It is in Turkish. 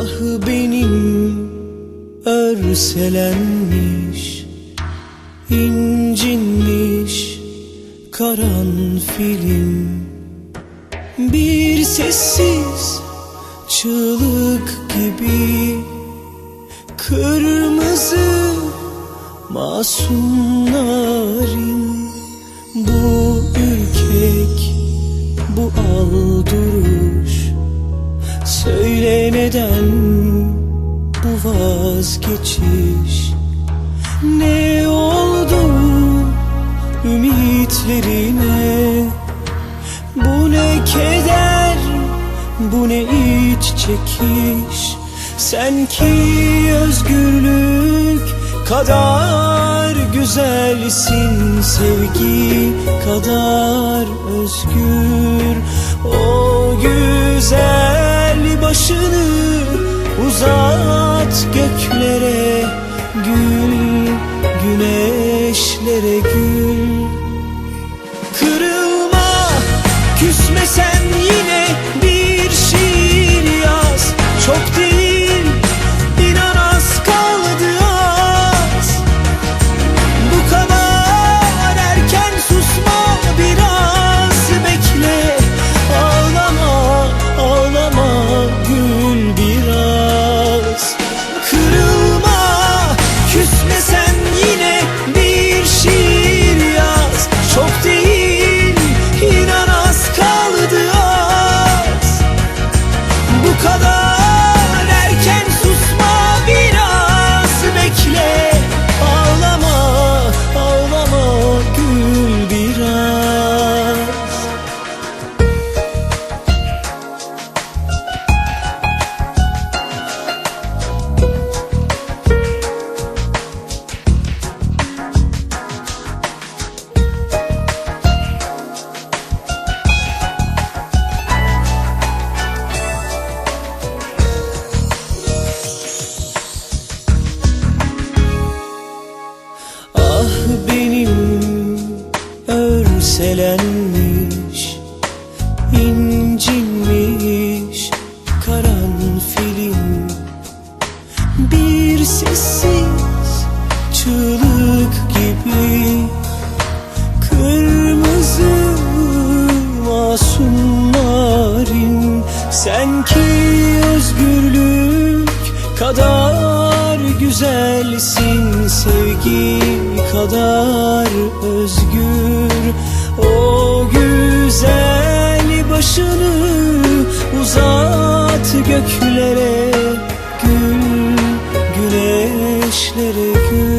Ah benim örselenmiş incinmiş karanfilim. Bir sessiz çığlık gibi Kırmızı masum narin vazgeçiş. Ne oldu ümitlerine? Bu ne keder bu ne iç çekiş. Sen ki özgürlük kadar güzelsin Sevgi kadar özgür. O güzel başını uzat göklere Gül güneşlere gül incinmiş karanfilim Bir sessiz çığlık gibi Kırmızı masum narin Sen ki özgürlük kadar güzelsin Sevgi kadar özgür düşleri gün